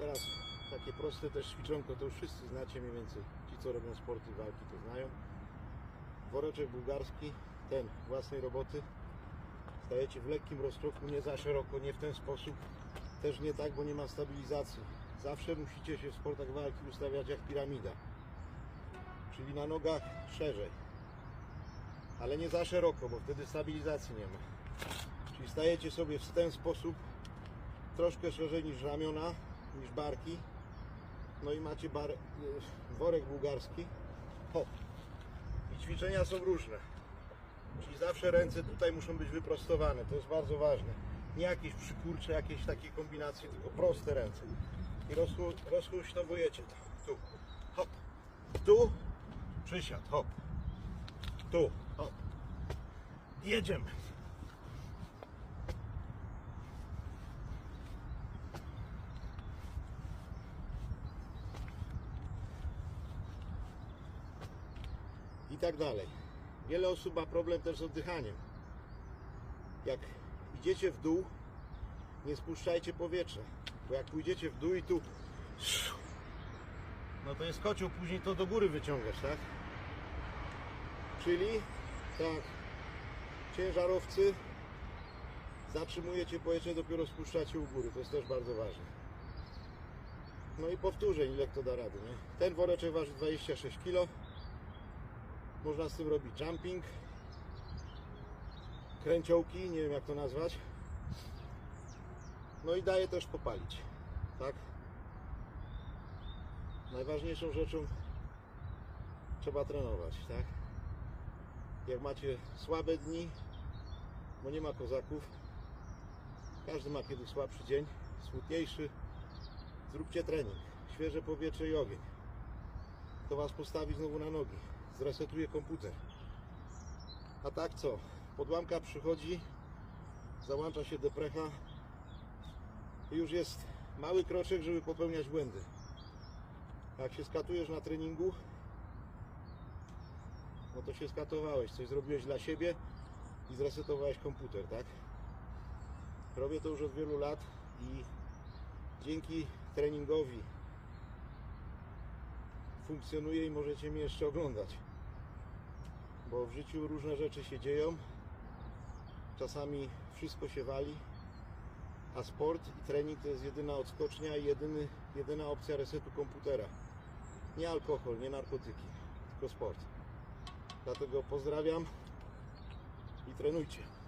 Teraz takie proste też ćwiczonko, to już wszyscy znacie mniej więcej. Ci co robią sporty walki to znają. Woreczek bułgarski, ten własnej roboty. Stajecie w lekkim roztropku, nie za szeroko, nie w ten sposób. Też nie tak, bo nie ma stabilizacji. Zawsze musicie się w sportach walki ustawiać jak piramida. Czyli na nogach szerzej. Ale nie za szeroko, bo wtedy stabilizacji nie ma. Czyli stajecie sobie w ten sposób, troszkę szerzej niż ramiona, niż barki. No i macie bar, y, worek bułgarski. Hop. I ćwiczenia są różne. Czyli zawsze ręce tutaj muszą być wyprostowane. To jest bardzo ważne. Nie jakieś przykurcze, jakieś takie kombinacje, tylko proste ręce. I rozchu- to. Tu. Hop. Tu. Przysiad. Hop. Tu. Hop. Jedziemy. Tak dalej. Wiele osób ma problem też z oddychaniem. Jak idziecie w dół, nie spuszczajcie powietrza, bo jak pójdziecie w dół i tu, no to jest kocioł, później to do góry wyciągasz, tak? Czyli tak, ciężarowcy zatrzymujecie powietrze, dopiero spuszczacie u góry, to jest też bardzo ważne. No i powtórzeń, ile kto da rady, nie? Ten woreczek waży 26 kg. Można z tym robić jumping, kręciołki, nie wiem jak to nazwać. No i daje też popalić, tak? Najważniejszą rzeczą trzeba trenować, tak? Jak macie słabe dni, bo nie ma kozaków, każdy ma kiedyś słabszy dzień, smutniejszy, zróbcie trening, świeże powietrze i ogień. To Was postawi znowu na nogi zresetuje komputer. A tak co? Podłamka przychodzi, załącza się deprecha i już jest mały kroczek, żeby popełniać błędy. Jak się skatujesz na treningu, no to się skatowałeś, coś zrobiłeś dla siebie i zresetowałeś komputer, tak? Robię to już od wielu lat i dzięki treningowi funkcjonuje i możecie mnie jeszcze oglądać. Bo w życiu różne rzeczy się dzieją. Czasami wszystko się wali, a sport i trening to jest jedyna odskocznia i jedyny, jedyna opcja resetu komputera. Nie alkohol, nie narkotyki, tylko sport. Dlatego pozdrawiam i trenujcie.